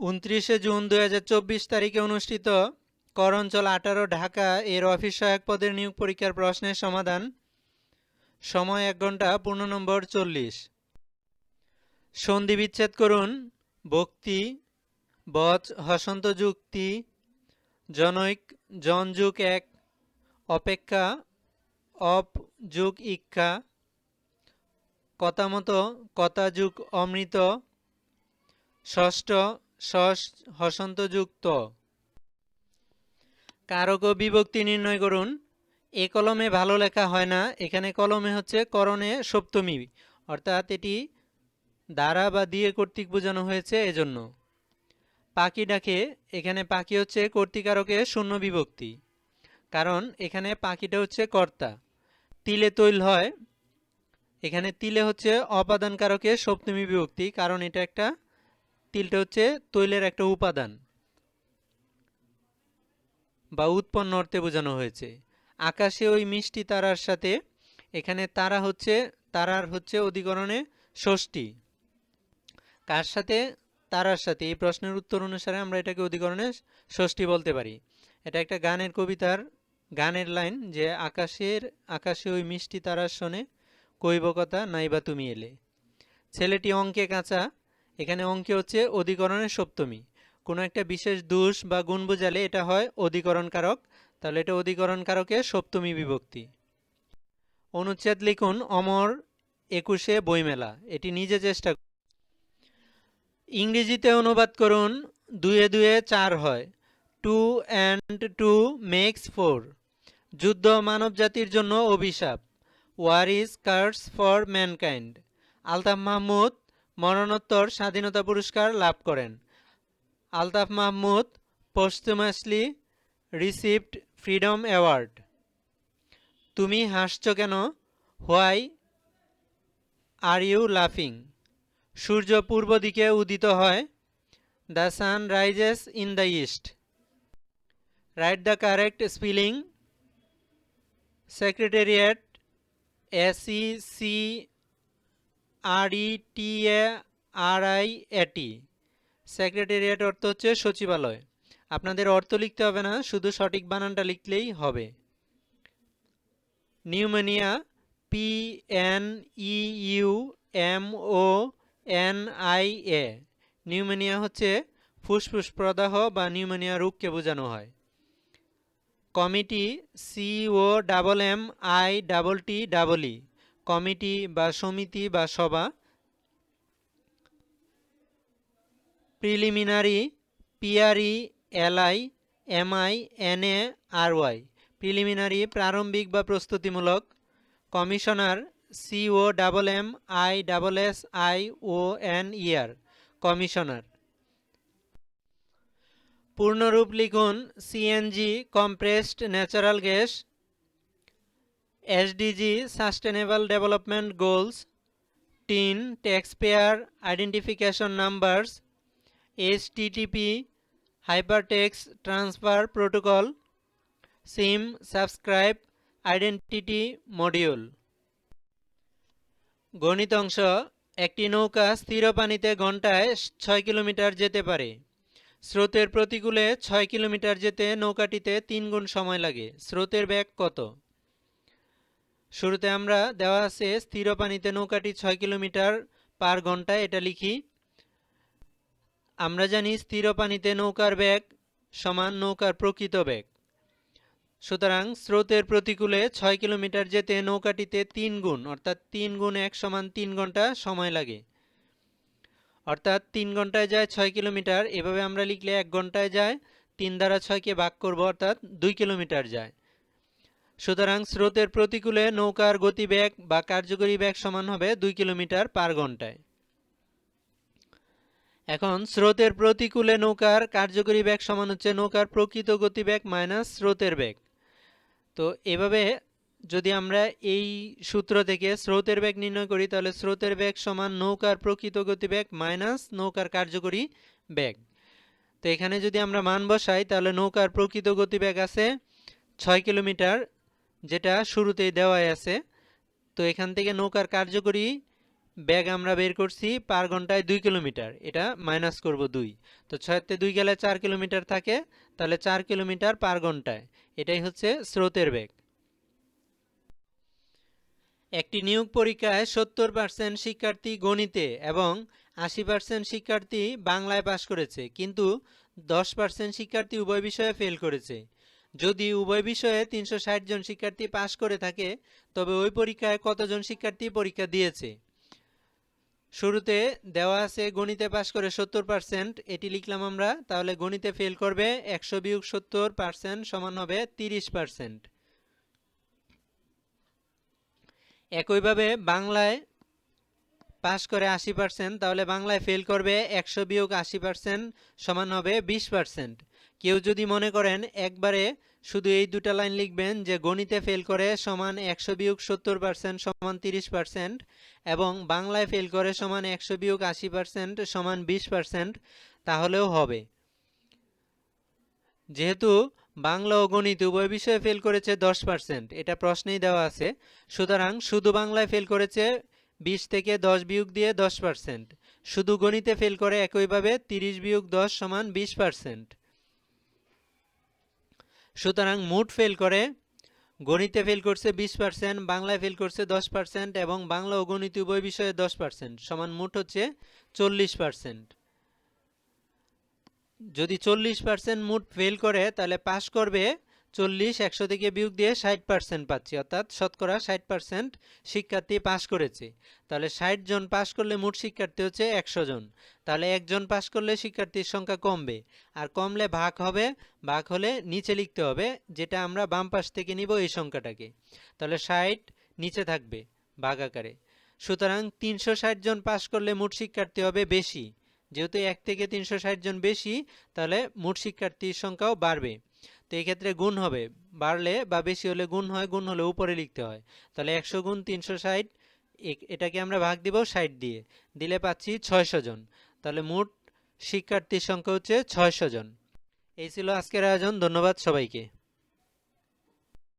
উনত্রিশে জুন দু হাজার চব্বিশ তারিখে অনুষ্ঠিত করঞ্চল আঠারো ঢাকা এর অফিস সহায়ক পদের নিয়োগ পরীক্ষার প্রশ্নের সমাধান। সময় এক ঘণ্টা পূর্ণ নম্বর চল্লিশ। সন্ধি বিচ্ছেদ করুন। ভক্তি, বচ, হসন্ত যুক্তি, জনৈক জনযুগ এক, অপেক্ষা, অপ যুগ ইক্ষা কথামতো কথা যুগ অমৃত, ষষ্ঠ হসন্তযুক্ত। কারক ও বিভক্তি নির্ণয় করুন। এ কলমে ভালো লেখা হয় না। এখানে কলমে হচ্ছে করণে সপ্তমী, অর্থাৎ এটি দ্বারা বা দিয়ে কর্তৃক বোঝানো হয়েছে এজন্য। পাখি ডাকে, এখানে পাখি হচ্ছে কর্তৃকারকে শূন্য বিভক্তি, কারণ এখানে পাখিটা হচ্ছে কর্তা। তিলে তৈল হয়, এখানে তিলে হচ্ছে অপাদান কারকে সপ্তমী বিভক্তি, কারণ এটা একটা তিলটা হচ্ছে তৈলের একটা উপাদান। বা উৎপন্ন অর্থে বোঝানো হয়েছে। আকাশে ওই মিষ্টি তারার সাথে এখানে তারা হচ্ছে, তারার হচ্ছে অধিকরণে ষষ্ঠী। কার সাথে? তারার সাথে। এই প্রশ্নের উত্তর অনুসারে আমরা এটাকে অধিকরণে ষষ্ঠী বলতে পারি। এটা একটা গানের কবিতার, গানের লাইন যে আকাশের, আকাশে ওই মিষ্টি তারার শোনে কইব কথা নাইবা তুমি এলে। ছেলেটি অঙ্কে কাঁচা এখানে অঙ্কে হচ্ছে অধিকরণের সপ্তমী। কোনো একটা বিশেষ দোষ বা গুণ বোঝালে এটা হয় অধিকরণ কারক তাহলে এটা অধিকরণ কারকে সপ্তমী বিভক্তি। অনুচ্ছেদ লিখুন অমর একুশে বইমেলা। এটি নিজে চেষ্টা ইংরেজিতে অনুবাদ করুন, দুয়ে দুয়ে চার হয়। Two and two makes four. যুদ্ধ মানব জাতির জন্য অভিশাপ। War is curse for mankind. Altaf Mahmud মরণোত্তর স্বাধীনতা পুরস্কার লাভ করেন। Altaf Mahmud posthumously received freedom award. তুমি হাসছ কেন? হোয়াই আর ইউ লাফিং? সূর্য পূর্ব দিকে উদিত হয়। The sun rises in the east. Write the correct spelling. Secretariat S E C R E T A R I A T secretariat অর্থ হচ্ছে সচিবালয়। আপনাদের অর্থ লিখতে হবে না, শুধু সঠিক বানানটা লিখলেই হবে। Pneumonia, P N E U M O N I A. Pneumonia হচ্ছে ফুসফুস প্রদাহ বা নিউমোনিয়া রোগকে বোঝানো হয়। Committee, C O double M I double T double E committee বা সমিতি বা সভা। Preliminary, P R E, L I, M I N A R Y preliminary প্রারম্ভিক বা প্রস্তুতিমূলক। Commissioner, C O double M, I double S, I O N E R. Commissioner. পূর্ণরূপ লিখুন, CNG, compressed natural gas SDG sustainable development goals TIN taxpayer identification numbers HTTP hypertext transfer protocol SIM subscribe identity module গণিত অংশ একটি নৌকা স্থির পানিতে ঘন্টায় ছয় কিলোমিটার যেতে পারে। স্রোতের প্রতিকূলে ছয় কিলোমিটার যেতে নৌকাটিতে তিন গুণ সময় লাগে। স্রোতের ব্যাগ কত? শুরুতে আমরা দেওয়া আছে স্থির পানিতে নৌকাটি ছয় কিলোমিটার পার ঘন্টায় এটা লিখি। আমরা জানি স্থির পানিতে নৌকার ব্যাগ সমান নৌকার প্রকৃত ব্যাগ সুতরাং স্রোতের প্রতিকূলে ছয় কিলোমিটার যেতে নৌকাটিতে তিন গুণ, অর্থাৎ তিন গুণ এক সমান তিন ঘণ্টা সময় লাগে। অর্থাৎ তিন ঘন্টায় যায় ছয় কিলোমিটার, এভাবে আমরা লিখলে এক ঘন্টায় যায়, তিন দ্বারা ছয়কে ভাগ করব, অর্থাৎ দুই কিলোমিটার যায়। সুতরাং স্রোতের প্রতিকূলে নৌকার গতিবেগ বা কার্যকরী বেগ সমান হবে দুই কিলোমিটার পার ঘন্টায়। এখন স্রোতের প্রতিকূলে নৌকার কার্যকরী বেগ সমান হচ্ছে নৌকার প্রকৃত গতিবেগ মাইনাস স্রোতের বেগ। তো এভাবে যদি আমরা এই সূত্র থেকে স্রোতের বেগ নির্ণয় করি, তাহলে স্রোতের বেগ সমান নৌকার প্রকৃত গতিবেগ মাইনাস নৌকার কার্যকরী বেগ। তো এখানে যদি আমরা মান বসাই, তাহলে নৌকার প্রকৃত গতিবেগ আছে ছয় কিলোমিটার যেটা শুরুতেই দেওয়াই আছে। তো এখান থেকে নৌকার কার্যকরী ব্যাগ আমরা বের করছি পার ঘন্টায় দুই কিলোমিটার। এটা মাইনাস করব দুই। তো ছয়তে দুই গেলে চার কিলোমিটার থাকে, তাহলে চার কিলোমিটার পার ঘন্টায়। এটাই হচ্ছে স্রোতের বেগ একটি নিয়োগ পরীক্ষায় সত্তর পার্সেন্ট শিক্ষার্থী গণিতে এবং আশি পার্সেন্ট শিক্ষার্থী বাংলায় পাশ করেছে, কিন্তু দশ পার্সেন্ট শিক্ষার্থী উভয় বিষয়ে ফেল করেছে। যদি উভয় বিষয়ে তিনশো ষাট জন শিক্ষার্থী পাশ করে থাকে, তবে ওই পরীক্ষায় কতজন শিক্ষার্থী পরীক্ষা দিয়েছে? শুরুতে দেওয়া আছে গণিতে পাশ করে সত্তর পার্সেন্ট, এটি লিখলাম আমরা, তাহলে গণিতে ফেল করবে, একশো বিয়োগ সত্তর পার্সেন্ট সমান হবে তিরিশ পার্সেন্ট। একইভাবে বাংলায় পাশ করে আশি পার্সেন্ট, তাহলে বাংলায় ফেল করবে, একশো বিয়োগ আশি পার্সেন্ট সমান হবে বিশ পার্সেন্ট। কেউ যদি মনে করেন একবারে শুধু এই দুটা লাইন লিখবেন যে গণিতে ফেল করে সমান একশো বিয়োগ সত্তর পার্সেন্ট সমান তিরিশ পার্সেন্ট এবং বাংলায় ফেল করে সমান একশো বিয়োগ আশি পার্সেন্ট সমান বিশ পার্সেন্ট তাহলেও হবে। যেহেতু বাংলা ও গণিত উভয় বিষয়ে ফেল করেছে দশ পার্সেন্ট এটা প্রশ্নেই দেওয়া আছে। সুতরাং শুধু বাংলায় ফেল করেছে বিশ থেকে দশ বিয়োগ দিয়ে দশ পার্সেন্ট শুধু গণিতে ফেল করে একইভাবে তিরিশ বিয়োগ দশ সমান বিশ পার্সেন্ট সুতরাং মোট ফেল করে, গণিতে ফেল করছে বিশ পার্সেন্ট বাংলায় ফেল করছে দশ পার্সেন্ট এবং বাংলা ও গণিত উভয় বিষয়ে দশ পার্সেন্ট সমান মোট হচ্ছে চল্লিশ পার্সেন্ট যদি চল্লিশ পার্সেন্ট মোট ফেল করে, তাহলে পাশ করবে চল্লিশ, একশো থেকে বিয়োগ দিয়ে ষাট পার্সেন্ট পাচ্ছি, অর্থাৎ শতকরা ষাট পার্সেন্ট শিক্ষার্থী পাশ করেছে। তাহলে ষাট জন পাস করলে মোট শিক্ষার্থী হচ্ছে একশো জন। তাহলে একজন পাশ করলে শিক্ষার্থীর সংখ্যা কমবে। আর কমলে ভাগ হবে, ভাগ হলে নিচে লিখতে হবে, যেটা আমরা বাম পাশ থেকে নিব এই সংখ্যাটাকে। তাহলে ষাট নিচে থাকবে ভাগ আকারে। সুতরাং তিনশো ষাট জন পাস করলে মোট শিক্ষার্থী হবে বেশি। যেহেতু এক থেকে তিনশো ষাট জন বেশি, তাহলে মোট শিক্ষার্থীর সংখ্যাও বাড়বে। তো এই ক্ষেত্রে গুণ হবে। বাড়লে বা বেশি হলে গুণ হয়, গুণ হলে উপরে লিখতে হয়। তাহলে একশো গুণ তিনশো ষাট এটাকে আমরা ভাগ দিব ষাট দিয়ে। দিলে পাচ্ছি ছয়শো জন। তাহলে মোট শিক্ষার্থীর সংখ্যা হচ্ছে ছয়শো জন। এই ছিল আজকের আয়োজন। ধন্যবাদ সবাইকে।